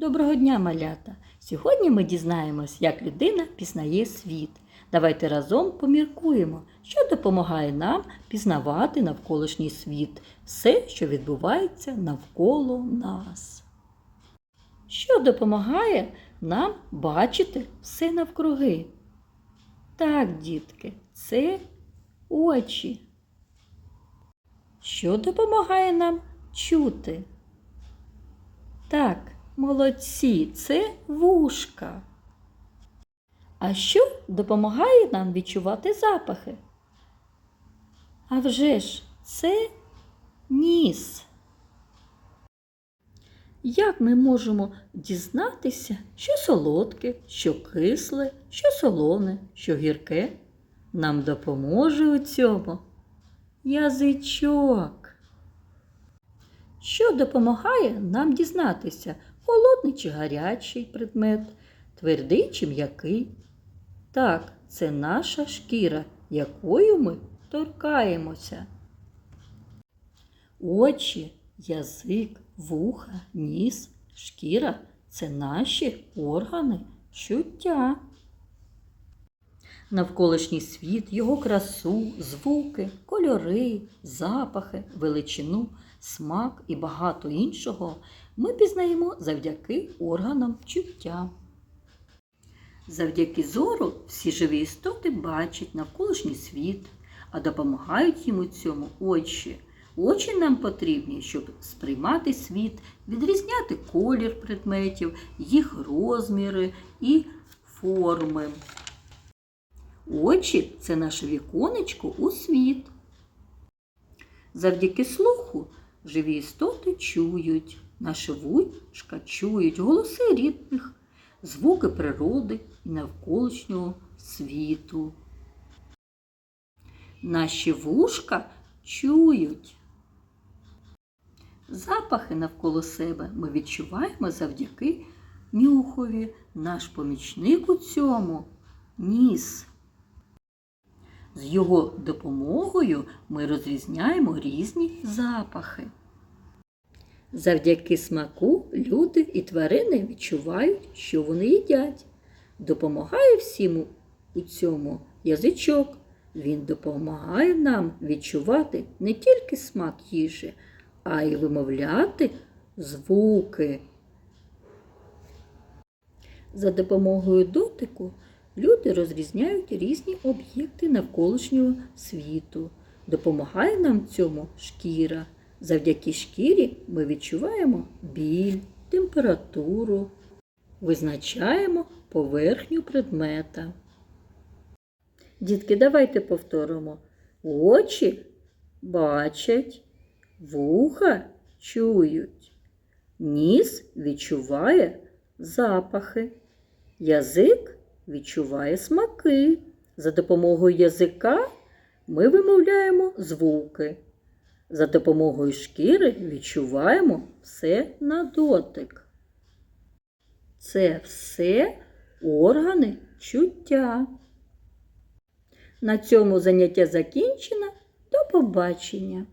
Доброго дня, малята! Сьогодні ми дізнаємось, як людина пізнає світ. Давайте разом поміркуємо, що допомагає нам пізнавати навколишній світ, все, що відбувається навколо нас. Що допомагає нам бачити все навкруги? Так, дітки, це очі. Що допомагає нам чути? Так, молодці, це вушка. А що допомагає нам відчувати запахи? А вже ж, це ніс. Як ми можемо дізнатися, що солодке, що кисле, що солоне, що гірке? Нам допоможе у цьому язичок. Що допомагає нам дізнатися, холодний чи гарячий предмет, твердий чи м'який? Так, це наша шкіра, якою ми торкаємося. Очі, язик, вуха, ніс, шкіра це наші органи чуття. Навколишній світ, його красу, звуки, кольори, запахи, величину, смак і багато іншого ми пізнаємо завдяки органам чуття. Завдяки зору всі живі істоти бачать навколишній світ, а допомагають йому цьому очі. Очі нам потрібні, щоб сприймати світ, відрізняти колір предметів, їх розміри і форми. Очі це наше віконечко у світ. Завдяки слуху живі істоти чують, наші вушка чують голоси рідних, звуки природи і навколишнього світу. Наші вушка чують. Запахи навколо себе ми відчуваємо завдяки нюхові. Наш помічник у цьому ніс. З його допомогою ми розрізняємо різні запахи. Завдяки смаку люди і тварини відчувають, що вони їдять. Допомагає всім у цьому язичок. Він допомагає нам відчувати не тільки смак їжі, а й вимовляти звуки. За допомогою дотику люди розрізняють різні об'єкти навколишнього світу. Допомагає нам цьому шкіра. Завдяки шкірі ми відчуваємо біль, температуру, визначаємо поверхню предмета. Дітки, давайте повторимо. Очі бачать, вуха чують, ніс відчуває запахи, язик відчуває смаки. За допомогою язика ми вимовляємо звуки. За допомогою шкіри відчуваємо все на дотик. Це все органи чуття. На цьому заняття закінчено. До побачення!